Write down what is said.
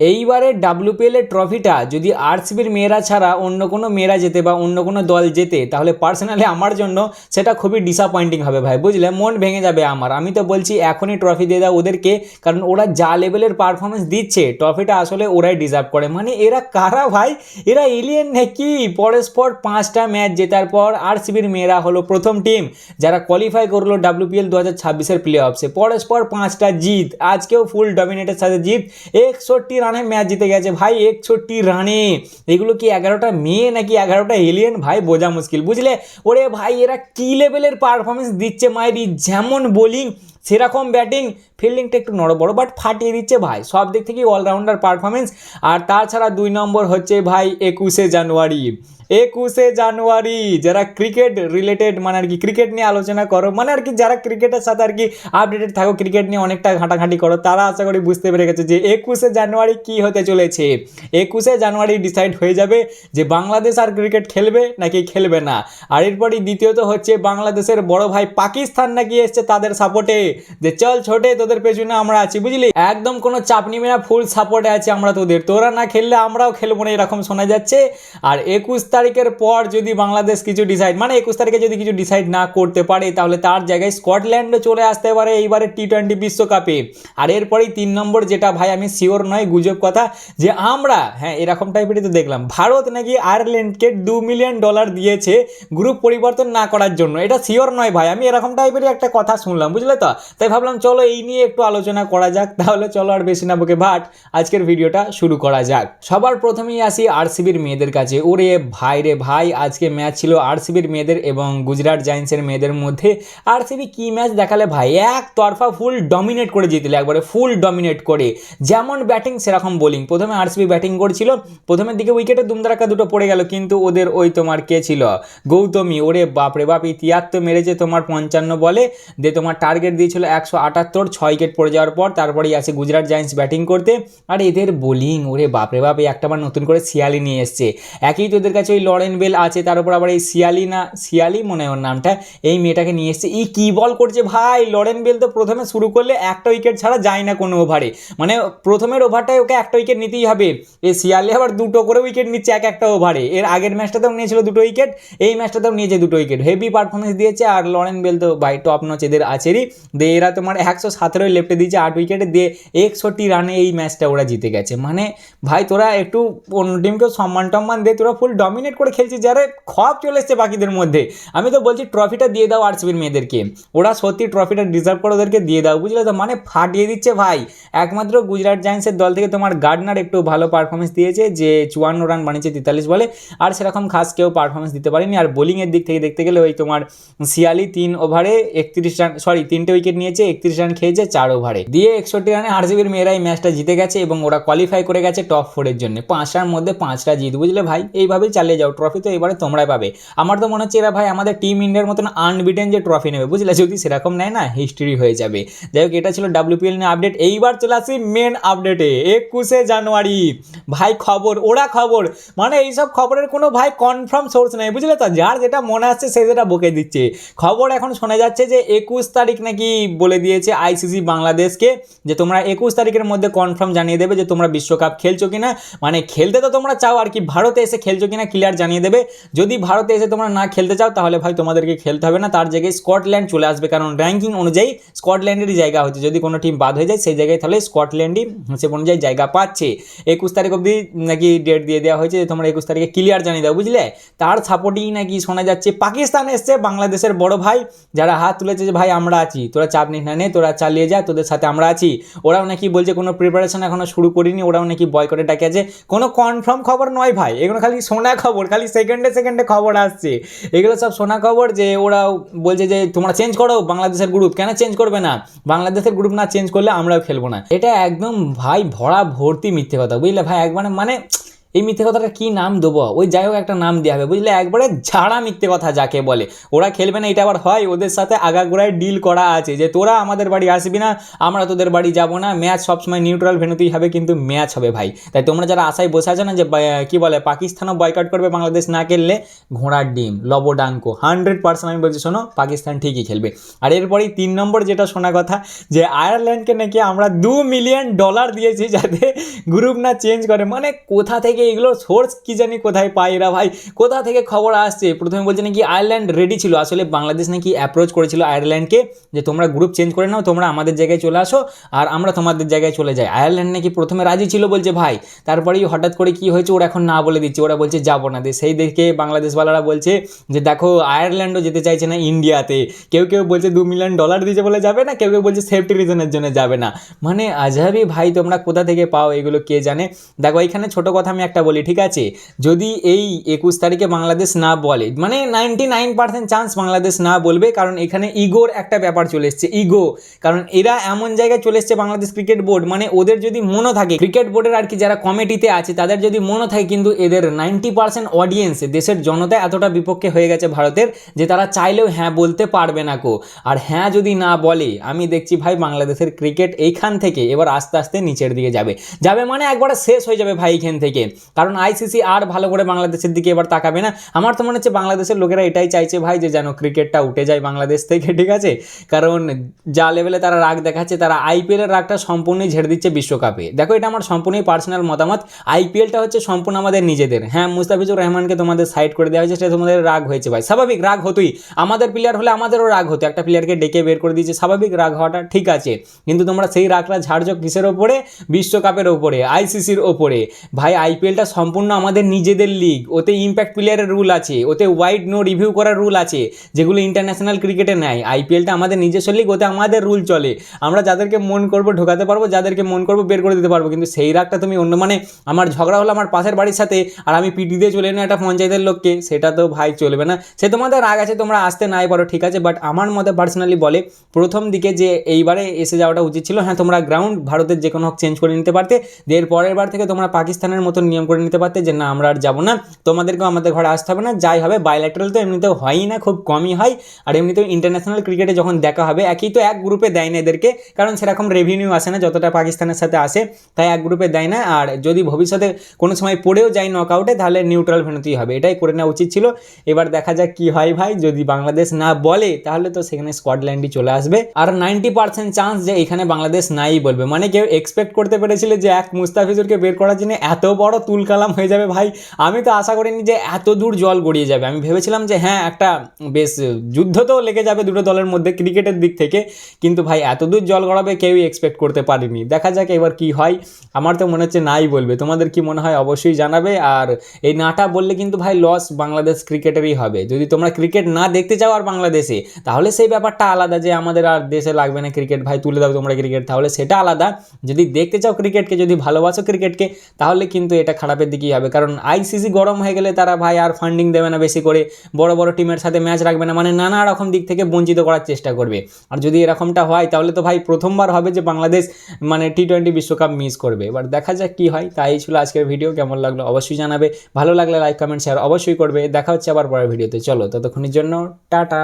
এইবারের ডাব্লিউপিএল এর ট্রফিটা যদি আরসিবির মেয়েরা ছাড়া অন্য কোনো মেয়েরা যেতে বা অন্য কোনো দল যেতে তাহলে পার্সোনালি আমার জন্য সেটা খুবই ডিসঅ্যাপয়েন্টিং হবে ভাই। বুঝলে? মন ভেঙে যাবে আমার। আমি তো বলছি এখনই ট্রফি দিয়ে দাও ওদেরকে, কারণ ওরা যা লেভেলের পারফরমেন্স দিচ্ছে ট্রফিটা আসলে ওরাই ডিজার্ভ করে। মানে এরা কারা ভাই? এরা এলিয়েন নাকি পরস্পর পাঁচটা ম্যাচ জেতার পর আরসিবির মেয়েরা হলো প্রথম টিম যারা কোয়ালিফাই করল ডাব্লিউপিএল দু হাজার ছাব্বিশের প্লে অফসে পরস্পর পাঁচটা জিত, আজকেও ফুল ডমিনেটের সাথে জিত। একষট্টি রানে ম্যাচ জিতে গেছে। ভাই, একষট্টি রানে। এগুলো কি এগারোটা মেয়ে নাকি এগারোটা এলিয়েন ভাই, বোঝা মুশকিল। বুঝলে? ওরে ভাই, এরা কী লেভেলের পারফরমেন্স দিচ্ছে মায়েরি যেমন বোলিং সেরকম ব্যাটিং ফিল্ডিংটা একটু নড় বড় বাট ফাটিয়ে দিচ্ছে ভাই। সব দিক থেকেই অলরাউন্ডার পারফরমেন্স আর তাছাড়া দুই নম্বর হচ্ছে ভাই, একুশে জানুয়ারি। একুশে জানুয়ারি, যারা ক্রিকেট রিলেটেড মানে আর কি ক্রিকেট নিয়ে আলোচনা করো মানে আর কি যারা ক্রিকেটের সাথে আর কি আপডেটেড থাকো ক্রিকেট নিয়ে অনেকটা ঘাঁটাঘাঁটি করো, তারা আশা করি বুঝতে পেরে গেছে যে একুশে জানুয়ারি কি হতে চলেছে। একুশে জানুয়ারি ডিসাইড হয়ে যাবে যে বাংলাদেশ আর ক্রিকেট খেলবে নাকি খেলবে না। আর এরপরই দ্বিতীয়ত হচ্ছে বাংলাদেশের বড় ভাই পাকিস্তান নাকি এসছে তাদের সাপোর্টে যে চল ছোটে, তোদের পেছনে আমরা আছি, বুঝলি? একদম কোনো চাপ নিবে না ফুল সাপোর্টে আছি আমরা তোদের। তোরা না খেললে আমরাও খেলব না, এরকম শোনা যাচ্ছে। আর একুশ তারিখের পর যদি বাংলাদেশ কিছু ডিসাইড মানে একুশ তারিখে যদি কিছু ডিসাইড না করতে পারে, তাহলে তার জায়গায় স্কটল্যান্ডও চলে আসতে পারে এইবারে টি টোয়েন্টি বিশ্বকাপে। আর এরপরেই তিন নম্বর যেটা ভাই, আমি শিওর নয়, গুজব কথা, যে আমরা হ্যাঁ এরকম টাইপেরই তো দেখলাম, ভারত নাকি আয়ারল্যান্ডকে দু মিলিয়ন ডলার দিয়েছে গ্রুপ পরিবর্তন না করার জন্য। এটা শিওর নয় ভাই, আমি এরকম টাইপেরই একটা কথা শুনলাম, বুঝলে তো? তাই ভাবলাম, চলো এই নিয়ে একটু আলোচনা করা যাক, তাহলে চলো আর বেশি না বুকে ভাট, আজকের ভিডিওটা শুরু করা যাক। সবার প্রথমেই আসি আরসিবির মেয়েদের কাছে, ওরে ভাই। রে ভাই, আজকে ম্যাচ ছিল আরসিবির মেয়েদের এবং গুজরাট জায়েন্টসের মেয়েদের মধ্যে। আরসিবি কি ম্যাচ দেখালে ভাই? এক তরফা ফুল ডমিনেট করে জিতলে, একবারে ফুল ডমিনেট করে। যেমন ব্যাটিং সেরকম বোলিং প্রথমে আরসিবি ব্যাটিং করছিল, প্রথমের দিকে উইকেটে দুমদারাক্কা দুটো পড়ে গেল, কিন্তু ওদের ওই তোমার কে ছিল? গৌতমী। ওরে বাপরে বাপ তিয়াত্তর মেরেছে তোমার পঞ্চান্ন বলে। দিয়ে তোমার টার্গেট দিয়েছিল একশো আটাত্তর, ছয় উইকেট পড়ে যাওয়ার পর, তারপরেই আসে গুজরাট জায়েন্টস ব্যাটিং করতে। আর এদের বোলিং ওরে বাপরে বাপ, এই একটা বার নতুন করে শিয়ালি নিয়ে এসছে। একই তোদের কাছে ওই লরেন বেল আছে, তার উপর আবার এই শিয়ালি না শিয়ালি মনে হয় ওর নামটা, এই মেয়েটাকে নিয়ে এসছে। এই কী বল করছে ভাই? লরেন বেল তো প্রথমে শুরু করলে একটা উইকেট ছাড়া যায় না কোনো ওভারে মানে প্রথমের ওভারটায় ওকে একটা উইকেট নিতেই হবে। এই শিয়ালি আবার দুটো করে উইকেট নিচ্ছে এক একটা ওভারে এর আগের ম্যাচটাতেও নিয়েছিল দুটো উইকেট এই ম্যাচটাতেও নিয়েছে দুটো উইকেট হেভি পারফরমেন্স দিয়েছে আর লরেন বেল তো ভাই টপ নচ এদের আছেরই। দিয়ে এরা তোমার একশো সতেরোই লেফটে দিয়েছে আট উইকেটে দিয়ে একষট্টি রানে এই ম্যাচটা ওরা জিতে গেছে। মানে ভাই তোরা একটু অন্য টিমকে সম্মান টম্মান দিয়ে তোরা ফুল ডমিনেট করে খেলছিস যারা খপ চলে এসছে বাকিদের মধ্যে। আমি তো বলছি ট্রফিটা দিয়ে দাও আরসিবির মেয়েদেরকে। ওরা সত্যি ট্রফিটা ডিজার্ভ করে ওদেরকে দিয়ে দাও, বুঝলে তো? মানে ফাটিয়ে দিচ্ছে ভাই। একমাত্র গুজরাট জায়েন্টসের দল থেকে তোমার গার্ডনার একটু ভালো পারফরমেন্স দিয়েছে, যে চুয়ান্ন রান বানিয়েছে তেতাল্লিশ বলে। আর সেরকম খাস কেউ পারফরমেন্স দিতে পারেনি। আর বোলিংয়ের দিক থেকে দেখতে গেলে ওই তোমার শিয়ালি তিন ওভারে একত্রিশ রান সরি তিনটে উইকেট নিয়েছে, একত্রিশ রান খেয়েছে, চার ওভারে দিয়ে একষট্টি রানে আরসিবির মেয়েরা এই ম্যাচটা জিতে গেছে এবং ওরা কোয়ালিফাই করে গেছে টপ ফোরের জন্য। পাঁচটার মধ্যে পাঁচটা জিত, বুঝলে ভাই? এইভাবেই চালিয়ে যাও ট্রফি তো এবারে তোমরাই পাবে। আমার তো মনে হচ্ছে এরা ভাই আমাদের টিম ইন্ডিয়ার মতন আনবিটেন যে ট্রফি নেবে, বুঝলে? যদি সেরকম নেয় না হিস্ট্রি হয়ে যাবে। যাই হোক, এটা ছিল ডাব্লিউপিএল নিয়ে আপডেট এইবার চলে আসি মেন আপডেটে একুশে জানুয়ারি। ভাই খবর, ওরা খবর। মানে এইসব খবরের কোনো ভাই কনফার্ম সোর্স নেই, বুঝলে তো? যার যেটা মনে আসছে, সে যেটা বকে দিচ্ছে। খবর এখন শোনা যাচ্ছে যে একুশ তারিখ নাকি বলে দিয়েছে আইসিসি বাংলাদেশকে যে তোমরা একুশ তারিখের মধ্যে কনফার্ম জানিয়ে দেবে যে তোমরা বিশ্বকাপ খেলছো কিনা। মানে খেলতে তো তোমরা চাও আর কি, ভারতে এসে খেলছো কিনা ক্লিয়ার জানিয়ে দেবে। যদি ভারতে এসে তোমরা না খেলতে চাও, তাহলে ভাই তোমাদেরকে খেলতে হবে না। তার জায়গায় স্কটল্যান্ড চলে আসবে। কারণ র্যাঙ্কিং অনুযায়ী স্কটল্যান্ডেরই জায়গা হচ্ছে। যদি কোনো টিম বাদ হয়ে যায়, সেই জায়গায় তাহলে স্কটল্যান্ডই সে অনুযায়ী জায়গা পাচ্ছে। একুশ তারিখ অবধি নাকি ডেট দিয়ে দেওয়া হয়েছে যে তোমরা একুশ তারিখে ক্লিয়ার জানিয়ে দাও, বুঝলে? তার সাপোর্টেই নাকি শোনা যাচ্ছে, পাকিস্তান এসছে, বাংলাদেশের বড় ভাই। যারা হাত তুলেছে যে, ভাই, আমরা আছি। তোরা চাপ নিস না, নে, তোরা চালিয়ে যা, তোদের সাথে আমরা আছি। ওরাও নাকি বলছে, কোনো প্রিপারেশন এখনও শুরু করিনি। ওরাও নাকি বয়কটে ডাকে আছে। কোনো কনফার্ম খবর নয় ভাই। এগুলো খালি শোনা খবর। খালি সেকেন্ডে সেকেন্ডে খবর আসছে। এগুলো সব শোনা খবর যে ওরা বলছে যে, তোমরা চেঞ্জ করো, বাংলাদেশের গ্রুপ কেন চেঞ্জ করবে না? বাংলাদেশের গ্রুপ না চেঞ্জ করলে আমরাও খেলব না। এটা একদম ভাই ভরা ভর্তি মিথ্যে কথা, বুঝলে ভাই? একবারে মানে এই মিথ্যে কথাটা কী নাম দেবো? ওই যাই হোক একটা নাম দেওয়া হবে, বুঝলে? একবারে ঝাড়া মিথ্যে কথা যাকে বলে। ওরা খেলবে না, এটা আবার হয়? ওদের সাথে আগাগোড়ায় ডিল করা আছে যে, তোরা আমাদের বাড়ি আসবি না, আমরা তোদের বাড়ি যাব না। ম্যাচ সবসময় নিউট্রাল ভেনুতেই হবে, কিন্তু ম্যাচ হবে ভাই। তাই তোমরা যারা আশায় বসে আছো না যে কি বলে, পাকিস্তানও বয়কট করবে, বাংলাদেশ না খেললে, ঘোড়ার ডিম, লবডাঙ্ক হান্ড্রেড পার্সেন্ট আমি বলছি, শোনো, পাকিস্তান ঠিকই খেলবে। আর এরপরেই তিন নম্বর যেটা শোনা কথা, যে আয়ারল্যান্ডকে নাকি আমরা দু মিলিয়ন ডলার দিয়েছি যাতে গ্রুপ না চেঞ্জ করে। মানে কোথা থেকে এগুলো সোর্স কি জানি কোথায় পায় এরা ভাই? কোথা থেকে খবর আসছে? প্রথমে বলছে নাকি আয়ারল্যান্ড রেডি ছিল। আসলে বাংলাদেশ নাকি অ্যাপ্রোচ করেছিল আয়ারল্যান্ডকে যে তোমরা গ্রুপ চেঞ্জ করে নাও, তোমরা আমাদের জায়গায় চলে আসো আর আমরা তোমাদের জায়গায় চলে যাই। আয়ারল্যান্ড নাকি প্রথমে রাজি ছিল বলছে, ভাই, তারপরেই হঠাৎ করে কি হয়েছে ওরা এখন না বলে দিচ্ছে। ওরা বলছে, যাব না সেই দেখে বাংলাদেশওয়ালারা বলছে যে, দেখো আয়ারল্যান্ডও যেতে চাইছে না ইন্ডিয়াতে কেউ কেউ বলছে, দু মিলিয়ন ডলার দিয়েছে বলে যাবে না। কেউ কেউ বলছে সেফটি রিজনের জন্য যাবে না। মানে আজহাবি ভাই, তোমরা কোথা থেকে পাও? এগুলো কে জানে? দেখো এখানে ছোট কথা আমি একটা বলি, ঠিক আছে? যদি এই একুশ তারিখে বাংলাদেশ না বলে মানে ninety nine percent chance Bangladesh না বলবে, কারণ এখানে ইগোর একটা ব্যাপার চলে এসছে, ইগো। কারণ এরা এমন জায়গায় চলে এসছে বাংলাদেশ ক্রিকেট বোর্ড মানে ওদের যদি মনে থাকে, ক্রিকেট বোর্ডের আর কি যারা কমিটিতে আছে, তাদের যদি মনে থাকে কিন্তু এদের নাইনটি পার্সেন্ট অডিয়েন্স দেশের জনতা এতটা বিপক্ষে হয়ে গেছে ভারতের, যে তারা চাইলেও হ্যাঁ বলতে পারবে না কো। আর হ্যাঁ যদি না বলে, আমি দেখছি ভাই বাংলাদেশের ক্রিকেট এইখান থেকে এবার আস্তে আস্তে নিচের দিকে যাবে। যাবে মানে একবারে শেষ হয়ে যাবে ভাই এখান থেকে। কারণ আইসিসি আর ভালো করে বাংলাদেশের দিকে এবার তাকাবে না। আমার তো মনে হচ্ছে বাংলাদেশের লোকেরা এটাই চাইছে, ভাই, যে যেন ক্রিকেটটা উঠে যায় বাংলাদেশ থেকে, ঠিক আছে? কারণ যা লেভেলে তারা রাগ দেখাচ্ছে, তারা আইপিএলের রাগটা সম্পূর্ণই ঝেড়ে দিচ্ছে বিশ্বকাপে। দেখো, এটা আমার সম্পূর্ণই পার্সোনাল মতামত। আইপিএলটা হচ্ছে সম্পূর্ণ আমাদের নিজেদের। হ্যাঁ মুস্তাফিজুর রহমানকে তোমাদের সাইড করে দেওয়া হয়েছে সেটা তোমাদের রাগ হয়েছে, ভাই। স্বাভাবিক রাগ হতোই। আমাদের প্লেয়ার হলে আমাদেরও রাগ হতো। একটা প্লেয়ারকে ডেকে বের করে দিয়েছে, স্বাভাবিক রাগ হওয়াটা ঠিক আছে। কিন্তু তোমরা সেই রাগটা ঝাড়ছো কিসের ওপরে? বিশ্বকাপের ওপরে আইসিসির ওপরে। ভাই আইপিএলটা সম্পূর্ণ আমাদের নিজেদের লিগ ওতে ইম্প্যাক্ট প্লেয়ারের রুল আছে, ওতে ওয়াইড নো রিভিউ করার রুল আছে, যেগুলো ইন্টারন্যাশনাল ক্রিকেটে নেয় আইপিএলটা আমাদের নিজস্ব লিগ ওতে আমাদের রুল চলে। আমরা যাদেরকে মন করব ঢোকাতে পারব, যাদেরকে মন করব বের করে দিতে পারব। কিন্তু সেই রাগটা তুমি অন্য মানে আমার ঝগড়া হলো আমার পাশের বাড়ির সাথে, আর আমি পিটি দিয়ে চলে এলাম একটা পঞ্চায়েতের লোককে, সেটা তো ভাই চলবে না। সে তোমাদের রাগ আছে, তোমরা আসতে নাই পারো, ঠিক আছে বাট আমার মতে পার্সোনালি বলে, প্রথম দিকে যে এইবারে এসে যাওয়াটা উচিত ছিল হ্যাঁ তোমরা গ্রাউন্ড ভারতের যে কোনো হোক চেঞ্জ করে নিতে পারতে এর পরের বার থেকে তোমরা পাকিস্তানের মতন নিয়ম করে নিতে পারতে যে না, আমরা আর যাব না। তোমাদেরকেও আমাদের ঘরে আসতে হবে না। যাই হবে বাইল্যাটারাল তো এমনিতেও হয়ই না, খুব কমই হয়। আর এমনিতেও ইন্টারন্যাশনাল ক্রিকেটে যখন দেখা হবে, একই তো এক গ্রুপে দেয় না এদেরকে। কারণ সেরকম রেভিনিউ আসে না, যতটা পাকিস্তানের সাথে আসে, তাই এক গ্রুপে দেয় না। আর যদি ভবিষ্যতে কোনো সময় পড়েও যায় নক আউটে তাহলে নিউট্রাল ভেনুতেই হবে। এটাই করে নেওয়া উচিত ছিল। এবার দেখা যাক কি হয় ভাই। যদি বাংলাদেশ না বলে, তাহলে তো সেখানে স্কটল্যান্ডই চলে আসবে। আর নাইনটি পার্সেন্ট চান্স যে এখানে বাংলাদেশ নাই বলবে। মানে কেউ এক্সপেক্ট করতে পেরেছিল যে এক মুস্তাফিজুরকে বের করার জন্য এত বড় তুলকালাম হয়ে যাবে ভাই। আমি তো আশা করিনি যে এত দূর জল গড়িয়ে যাবে। আমি ভেবেছিলাম যে হ্যাঁ একটা বেশ যুদ্ধ তো লেগে যাবে দুটো দলের মধ্যে ক্রিকেটের দিক থেকে। কিন্তু ভাই, এত দূর জল গড়াবে কেউই এক্সপেক্ট করতে পারিনি। দেখা যাক এবার কি হয়। আমার তো মনে হচ্ছে নাই বলবে। তোমাদের কি মনে হয় অবশ্যই জানাবে। আর এই নাটা বললে কিন্তু ভাই লস বাংলাদেশ ক্রিকেটেরই হবে। যদি তোমরা ক্রিকেট না দেখতে চাও আর বাংলাদেশে, তাহলে সেই ব্যাপারটা আলাদা যে আমাদের আর দেশে লাগবে না ক্রিকেট। ভাই, তুলে দাও তোমরা ক্রিকেট। তাহলে সেটা আলাদা। যদি দেখতে চাও ক্রিকেটকে, যদি ভালোবাসো ক্রিকেটকে, তাহলে কিন্তু এটা খারাপের দিকেই হবে। কারণ আইসিসি গরম হয়ে গেলে তারা ভাই আর ফান্ডিং দেবে না বেশি করে, বড় বড় টিমের সাথে ম্যাচ রাখবে না মানে নানা রকম দিক থেকে বঞ্চিত করার চেষ্টা করবে। আর যদি এরকমটা হয়, তাহলে তো ভাই প্রথমবার হবে যে বাংলাদেশ মানে টি টোয়েন্টি বিশ্বকাপ মিস করবে। এবার দেখা যাক কি হয়, তাই ছিল আজকের ভিডিও কেমন লাগল অবশ্যই জানাবে। ভালো লাগলে লাইক কমেন্ট শেয়ার অবশ্যই করবে। দেখা হচ্ছে আবার পরের ভিডিওতে চলো, ততক্ষণের জন্য টাটা।